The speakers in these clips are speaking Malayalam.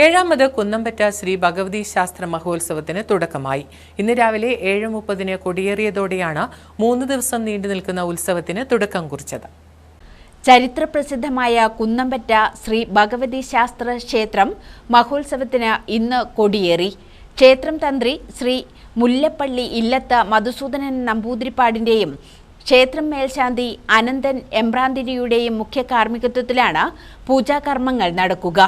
ഏഴാമത് കുന്നമ്പറ്റ ശ്രീ ഭഗവതി ശാസ്ത്ര മഹോത്സവത്തിന് തുടക്കമായി. ഇന്ന് രാവിലെ ഏഴ് മുപ്പതിന് കൊടിയേറിയതോടെയാണ് മൂന്ന് ദിവസം നീണ്ടു നിൽക്കുന്ന ഉത്സവത്തിന് തുടക്കം കുറിച്ചത്. ചരിത്രപ്രസിദ്ധമായ കുന്നമ്പറ്റ ശ്രീ ഭഗവതി ശാസ്ത്ര ക്ഷേത്രം മഹോത്സവത്തിന് ഇന്ന് കൊടിയേറി. ക്ഷേത്രം തന്ത്രി ശ്രീ മുല്ലപ്പള്ളി ഇല്ലത്ത് മധുസൂദനൻ നമ്പൂതിരിപ്പാടിന്റെയും ക്ഷേത്രം മേൽശാന്തി അനന്തൻ എംബ്രാന്തിരിയുടെയും മുഖ്യ കാർമ്മികത്വത്തിലാണ് പൂജാകർമ്മങ്ങൾ നടക്കുക.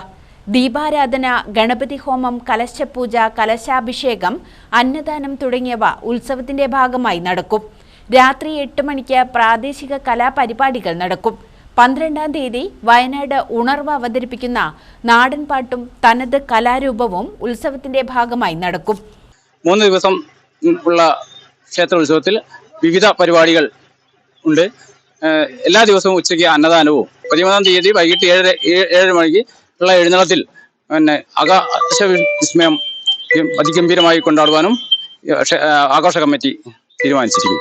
ദീപാരാധന ഗണപതി ഹോമം കലശപൂജ കലശാഭിഷേകം അന്നദാനം തുടങ്ങിയവ ഉത്സവത്തിന്റെ ഭാഗമായി നടക്കും. രാത്രി എട്ട് മണിക്ക് പ്രാദേശിക കലാപരിപാടികൾ നടക്കും. പന്ത്രണ്ടാം തീയതി വയനാട് ഉണർവ് അവതരിപ്പിക്കുന്ന നാടൻപാട്ടും തനത് കലാരൂപവും ഉത്സവത്തിന്റെ ഭാഗമായി നടക്കും. മൂന്ന് ദിവസം ഉള്ള ക്ഷേത്രോത്സവത്തിൽ വിവിധ പരിപാടികൾ ഉണ്ട്. എല്ലാ ദിവസവും ഉച്ചയ്ക്ക് അന്നദാനവും. പതിമൂന്നാം തീയതി വൈകിട്ട് ഏഴര ഏഴ് മണിക്ക് ഉള്ള എഴുന്നള്ളത്തിൽ പിന്നെ ആകാശ വിസ്മയം അതിഗംഭീരമായി കൊണ്ടാടുവാനും ആഘോഷ കമ്മിറ്റി തീരുമാനിച്ചിരിക്കുന്നു.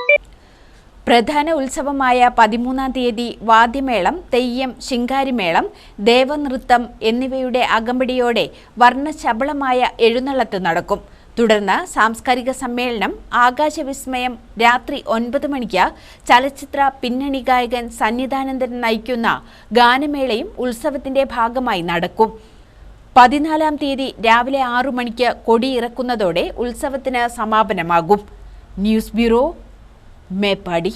പ്രധാന ഉത്സവമായ പതിമൂന്നാം തീയതി വാദ്യമേളം തെയ്യം ശിങ്കാരിമേളം ദേവനൃത്തം എന്നിവയുടെ അകമ്പടിയോടെ വർണശബളമായ എഴുന്നള്ളത്ത് നടക്കും. തുടർന്ന് സാംസ്കാരിക സമ്മേളനം ആകാശവിസ്മയം രാത്രി ഒൻപത് മണിക്ക് ചലച്ചിത്ര പിന്നണി ഗായകൻ സന്നിധാനന്ദൻ നയിക്കുന്ന ഗാനമേളയും ഉത്സവത്തിന്റെ ഭാഗമായി നടക്കും. പതിനാലാം തീയതി രാവിലെ ആറു മണിക്ക് കൊടിയിറക്കുന്നതോടെ ഉത്സവത്തിന് സമാപനമാകും. News bureau Meppadi.